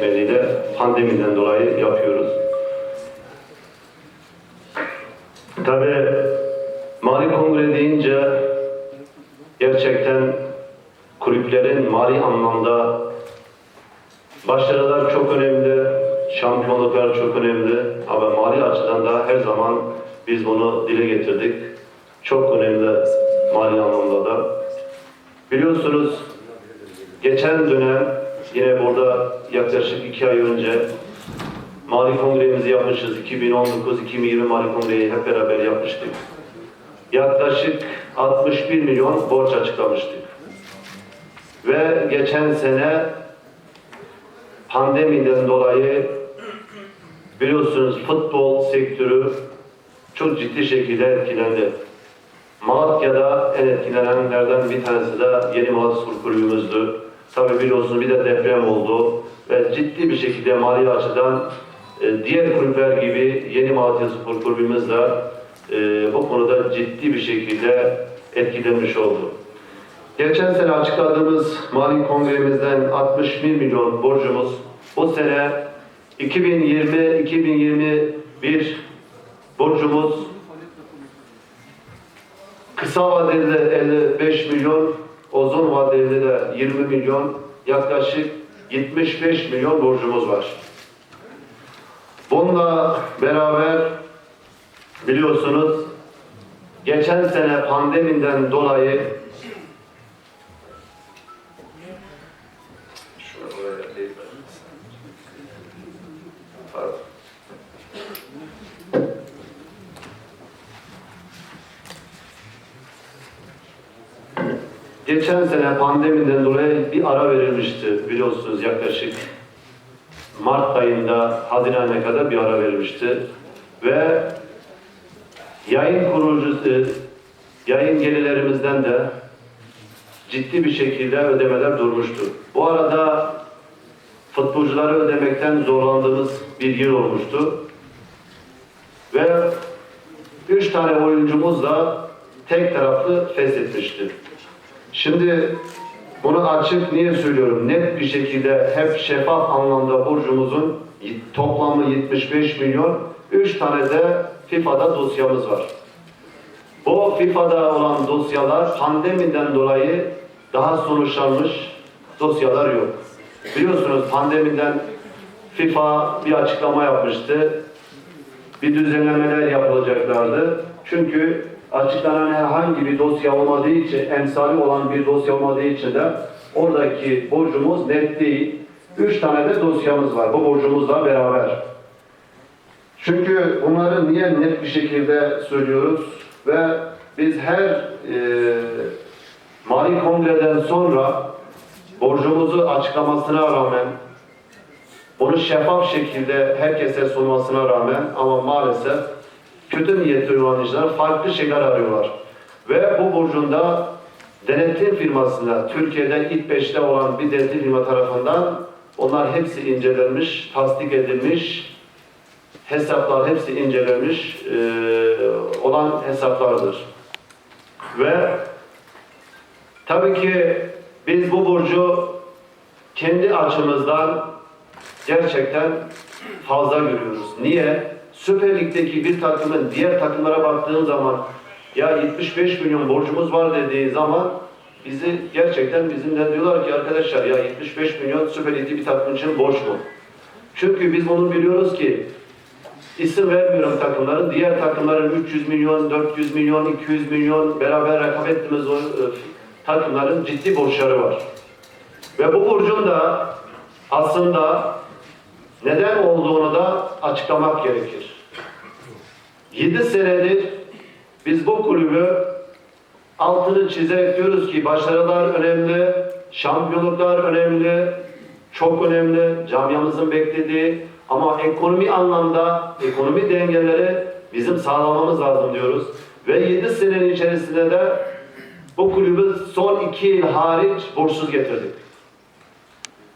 gecikmeliyle pandemiden dolayı yapıyoruz. Tabii mali kongre deyince gerçekten kulüplerin mali anlamda başarılar çok önemli, şampiyonluklar çok önemli ama mali açıdan da her zaman biz bunu dile getirdik. Çok önemli mali anlamda da. Biliyorsunuz geçen dönem yine burada yaklaşık iki ay önce Mali kongremizi yapmışız. 2019-2020 Mali kongreyi hep beraber yapmıştık. Yaklaşık 61 milyon borç açıklamıştık. Ve geçen sene pandemiden dolayı biliyorsunuz futbol sektörü çok ciddi şekilde etkilendi. Malatya'da en etkilenenlerden bir tanesi de Yeni Malatya Kulübümüzdü. Tabii biliyorsunuz bir de deprem oldu ve ciddi bir şekilde mali açıdan e, diğer kulüpler gibi Yeni Malatya Spor Kulübümüz de e, bu konuda ciddi bir şekilde etkilenmiş oldu. Geçen sene açıkladığımız mali kongremizden 61 milyon borcumuz bu sene 2020-2021 borcumuz kısa vadeli de 55 milyon, uzun vadeli de 20 milyon, yaklaşık 75 milyon borcumuz var. Bununla beraber biliyorsunuz geçen sene pandemiden dolayı? Pardon. Geçen sene pandemiden dolayı bir ara verilmişti biliyorsunuz yaklaşık Mart ayında Haziran'a kadar bir ara verilmişti ve yayın kurucusu yayın gelirlerimizden de ciddi bir şekilde ödemeler durmuştu. Bu arada futbolcuları ödemekten zorlandığımız bir yıl olmuştu. Ve üç tane oyuncumuz da tek taraflı feshetmişti. Şimdi bunu açık niye söylüyorum? Net bir şekilde hep şeffaf anlamda borcumuzun toplamı 75 milyon, 3 tane de FIFA'da dosyamız var. Bu FIFA'da olan dosyalar pandemiden dolayı daha sonuçlanmış dosyalar yok. Biliyorsunuz pandemiden FIFA bir açıklama yapmıştı. Bir düzenlemeler yapılacaklardı. Çünkü açıklanan herhangi bir dosya olmadığı için, emsali olan bir dosya olmadığı için de oradaki borcumuz net değil. Üç tane de dosyamız var bu borcumuzla beraber. Çünkü bunları niye net bir şekilde söylüyoruz ve biz her e, mali kongreden sonra borcumuzu açıklamasına rağmen bunu şeffaf şekilde herkese sunmasına rağmen ama maalesef kötü niyetli kullanıcılar farklı şeyler arıyorlar. Ve bu borcunda denetim firmasında Türkiye'de ilk beşte olan bir denetim firma tarafından onlar hepsi incelenmiş, tasdik edilmiş, hesaplar hepsi incelenmiş e, olan hesaplardır. Ve tabii ki biz bu borcu kendi açımızdan gerçekten fazla görüyoruz. Niye? Süper Lig'deki bir takımın diğer takımlara baktığın zaman ya 75 milyon borcumuz var dediği zaman bizi gerçekten bizimle diyorlar ki arkadaşlar ya 75 milyon Süper Lig'de bir takım için borç mu? Çünkü biz bunu biliyoruz ki isim vermiyorum takımların. Diğer takımların 300 milyon, 400 milyon, 200 milyon beraber rekabet ettiğimiz o, e, takımların ciddi borçları var. Ve bu borcun da aslında neden olduğunu da açıklamak gerekir. 7 senedir biz bu kulübü altını çizerek diyoruz ki başarılar önemli, şampiyonluklar önemli, çok önemli, camiamızın beklediği ama ekonomi anlamda ekonomi dengeleri bizim sağlamamız lazım diyoruz. Ve 7 senenin içerisinde de bu kulübü son 2 yıl hariç borçsuz getirdik.